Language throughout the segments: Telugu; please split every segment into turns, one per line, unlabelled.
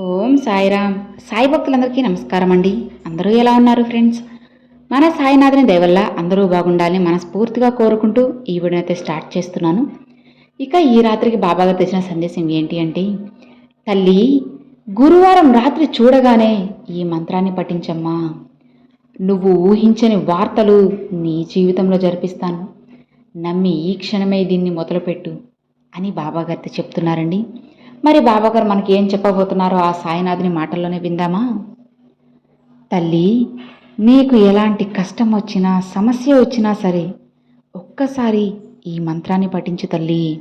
ఓం సాయిరామ్. సాయి భక్తులందరికీ నమస్కారం అండి అందరూ ఎలా ఉన్నారు ఫ్రెండ్స్? మన సాయినాథుని దయవల్ల అందరూ బాగుండాలని మనస్ఫూర్తిగా కోరుకుంటూ ఈ వీడియో అయితే స్టార్ట్ చేస్తున్నాను. ఇక ఈ రాత్రికి బాబాగా తెచ్చిన సందేశం ఏంటి అంటే తల్లి గురువారం రాత్రి చూడగానే ఈ మంత్రాన్ని పఠించమ్మా. నువ్వు ఊహించని వార్తలు నీ జీవితంలో జరిపిస్తాను. నమ్మి ఈ క్షణమే దీన్ని మొదలుపెట్టు అని బాబాగారితో చెప్తున్నారండి. మరి బాబాగారు మనకి ఏం చెప్పబోతున్నారో ఆ సాయినాథుని మాటల్లోనే విందామా? తల్లి నీకు ఎలాంటి కష్టం వచ్చినా సమస్య వచ్చినా సరే ఒక్కసారి ఈ మంత్రాన్ని పఠించు తల్లి.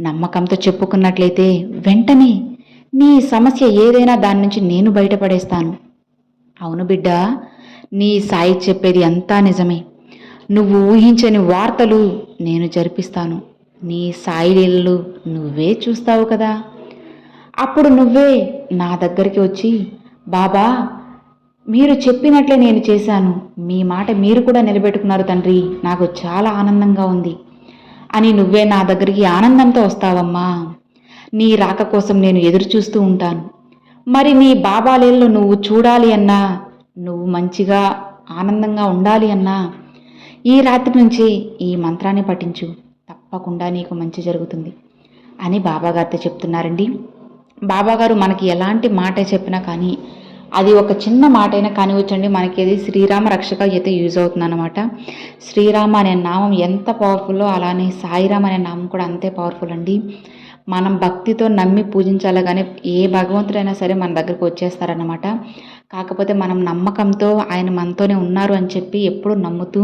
నమ్మకంతో చెప్పుకున్నట్లయితే వెంటనే నీ సమస్య ఏదైనా దాని నుంచి నేను బయటపడేస్తాను. అవును బిడ్డ నీ సాయి చెప్పేది అంతా నిజమే. నువ్వు ఊహించని వార్తలు నేను జరిపిస్తాను. నీ సాయి లీలలు నువ్వే చూస్తావు కదా. అప్పుడు నువ్వే నా దగ్గరికి వచ్చి బాబా మీరు చెప్పినట్లే నేను చేశాను. మీ మాట మీరు కూడా నిలబెట్టుకున్నారు తండ్రి. నాకు చాలా ఆనందంగా ఉంది. అని నువ్వే నా దగ్గరికి ఆనందంతో వస్తావమ్మా. నీ రాక కోసం నేను ఎదురు చూస్తూ ఉంటాను. మరి నీ బాబాలేళ్ళు నువ్వు చూడాలి అన్నా? నువ్వు మంచిగా ఆనందంగా ఉండాలి అన్నా? ఈ రాత్రి నుంచి ఈ మంత్రాన్ని పఠించు. తప్పకుండా నీకు మంచి జరుగుతుంది. అని బాబాగారితో చెప్తున్నారండి. బాబాగారు మనకి ఎలాంటి మాట చెప్పినా కానీ అది ఒక చిన్న మాట అయినా కానివచ్చండి మనకి అది శ్రీరామ రక్షక అయితే యూజ్ అవుతుంది అనమాట శ్రీరామ అనే నామం ఎంత పవర్ఫుల్లో అలానే సాయిరామ్ అనే నామం కూడా అంతే పవర్ఫుల్ అండి. మనం భక్తితో నమ్మి పూజించాలి కానీ ఏ భగవంతుడైనా సరే మన దగ్గరకు వచ్చేస్తారనమాట కాకపోతే మనం నమ్మకంతో ఆయన మనతోనే ఉన్నారు అని చెప్పి ఎప్పుడూ నమ్ముతూ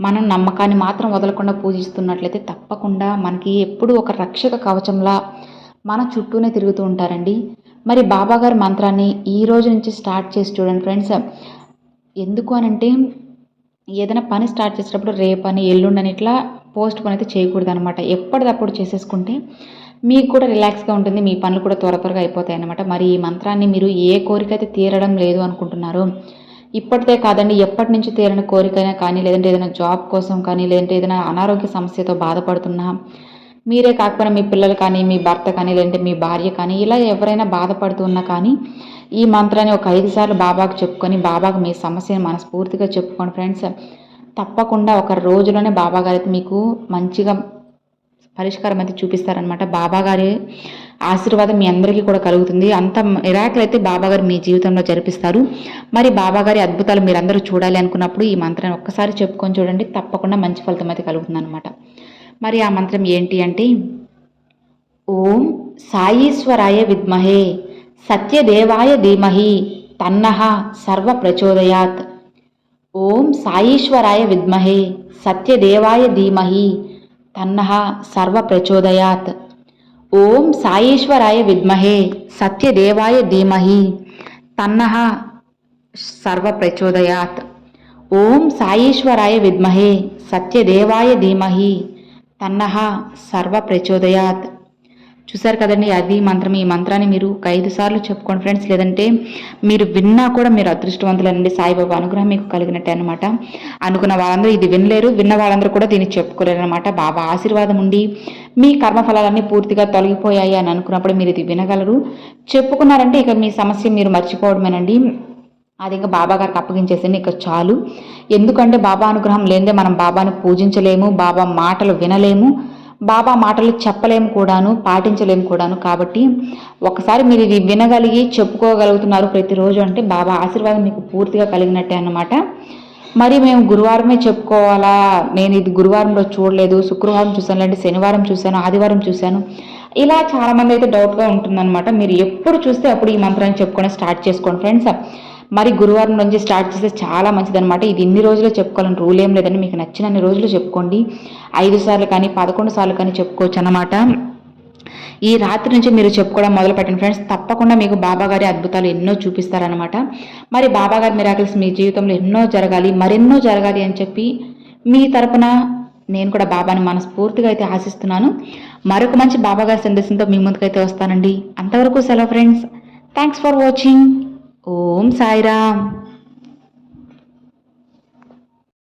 మనం నమ్మకాన్ని మాత్రం వదలకుండా పూజిస్తున్నట్లయితే తప్పకుండా మనకి ఎప్పుడు ఒక రక్షక కవచంలా మన చుట్టూనే తిరుగుతూ ఉంటారండి. మరి బాబాగారి మంత్రాన్ని ఈ రోజు నుంచి స్టార్ట్ చేసి చూడండి ఫ్రెండ్స్. ఎందుకు అనంటే ఏదైనా పని స్టార్ట్ చేసేటప్పుడు రేపని ఎల్లుండని ఇట్లా పోస్ట్ పని అయితే చేయకూడదు అనమాట ఎప్పటిదప్పుడు చేసేసుకుంటే మీకు కూడా రిలాక్స్గా ఉంటుంది మీ పనులు కూడా త్వర త్వరగా అయిపోతాయి అనమాట మరి ఈ మంత్రాన్ని మీరు ఏ కోరిక అయితే తీరడం లేదు అనుకుంటున్నారో ఇప్పటిదే కాదండి ఎప్పటి నుంచి తీరని కోరికైనా కానీ లేదంటే ఏదైనా జాబ్ కోసం కానీ లేదంటే ఏదైనా అనారోగ్య సమస్యతో బాధపడుతున్నా మీరే కాకపోయినా మీ పిల్లలు కానీ మీ భర్త కానీ లేదంటే మీ భార్య కానీ ఇలా ఎవరైనా బాధపడుతున్నా కానీ ఈ మంత్రాన్ని ఒక ఐదు సార్లు బాబాకు చెప్పుకొని బాబాకు మీ సమస్యను మనస్ఫూర్తిగా చెప్పుకోండి ఫ్రెండ్స్. తప్పకుండా ఒక రోజులోనే బాబా గారు అయితే మీకు మంచిగా పరిష్కారం అయితే చూపిస్తారనమాట బాబాగారి ఆశీర్వాదం మీ అందరికీ కూడా కలుగుతుంది. అంత మిరాకిల్ అయితే మీ జీవితంలో జరిపిస్తారు. మరి బాబాగారి అద్భుతాలు మీరందరూ చూడాలి అనుకున్నప్పుడు ఈ మంత్రాన్ని ఒక్కసారి చెప్పుకొని చూడండి. తప్పకుండా మంచి ఫలితం అయితే కలుగుతుంది అనమాట మరి ఆ మంత్రం ఏంటి అంటే ఓం సాయీశ్వరాయ విద్మహే సత్యదేవాయ ధీమహి తన్నహ సర్వ ప్రచోదయాత్ ఓం సాయీశ్వరాయ విద్మహే సత్యదేవాయ ధీమహి తన్నహ సర్వ ప్రచోదయాత్ ఓం సాయీశ్వరాయ విద్మహే సత్యదేవాయ ధీమహి తన్నహ సర్వ ప్రచోదయాత్ ఓం సాయీశ్వరాయ విద్మహే సత్యదేవాయ ధీమహి తన్నహ సర్వ ప్రచోదయాత్. చూసారు కదండి అది మంత్రం ఈ మంత్రాన్ని మీరు ఒక ఐదు సార్లు చెప్పుకోండి ఫ్రెండ్స్. లేదంటే మీరు విన్నా కూడా మీరు అదృష్టవంతులండి సాయిబాబా అనుగ్రహం మీకు కలిగినట్టే అనమాట అనుకున్న వాళ్ళందరూ ఇది వినలేరు విన్న వాళ్ళందరూ కూడా దీన్ని చెప్పుకోలేరు అనమాట బాబా ఆశీర్వాదం ఉండి మీ కర్మఫలాలన్నీ పూర్తిగా తొలగిపోయాయి అని అనుకున్నప్పుడు మీరు ఇది వినగలరు. చెప్పుకున్నారంటే ఇక మీ సమస్య మీరు మర్చిపోవడమేనండి. అది ఇంకా బాబా గారికి అప్పగించేసింది ఇక చాలు. ఎందుకంటే బాబా అనుగ్రహం లేదే మనం బాబాను పూజించలేము బాబా మాటలు వినలేము బాబా మాటలు చెప్పలేము కూడాను పాటించలేము కూడాను. కాబట్టి ఒకసారి మీరు ఇది వినగలిగి చెప్పుకోగలుగుతున్నారు ప్రతిరోజు అంటే బాబా ఆశీర్వాదం మీకు పూర్తిగా కలిగినట్టే అన్నమాట. మరి మేము గురువారమే చెప్పుకోవాలా? నేను ఇది గురువారంలో చూడలేదు శుక్రవారం చూశాను లేదంటే శనివారం చూశాను ఆదివారం చూశాను. ఇలా చాలామంది అయితే డౌట్గా ఉంటుందన్నమాట. మీరు ఎప్పుడు చూస్తే అప్పుడు ఈ మంత్రాన్ని చెప్పుకొని స్టార్ట్ చేసుకోండి. ఫ్రెండ్స్ మరి గురువారం నుంచి స్టార్ట్ చేస్తే చాలా మంచిదనమాట ఇది ఇన్ని రోజులు చెప్పుకోవాలని రూల్ ఏం లేదని మీకు నచ్చినన్ని రోజులు చెప్పుకోండి. ఐదు సార్లు కానీ పదకొండు సార్లు కానీ చెప్పుకోవచ్చు అనమాట ఈ రాత్రి నుంచి మీరు చెప్పుకోవడం మొదలు పెట్టండి ఫ్రెండ్స్. తప్పకుండా మీకు బాబా గారి అద్భుతాలు ఎన్నో చూపిస్తారనమాట మరి బాబా గారి మిరాకిల్స్ మీ జీవితంలో ఎన్నో జరగాలి మరెన్నో జరగాలి అని చెప్పి మీ తరపున నేను కూడా బాబాని మనస్ఫూర్తిగా అయితే ఆశిస్తున్నాను. మరొక మంచి బాబా గారి సందేశంతో మీ ముందుకైతే వస్తానండి. అంతవరకు సెలవు friends. Thanks for watching Om Sairam.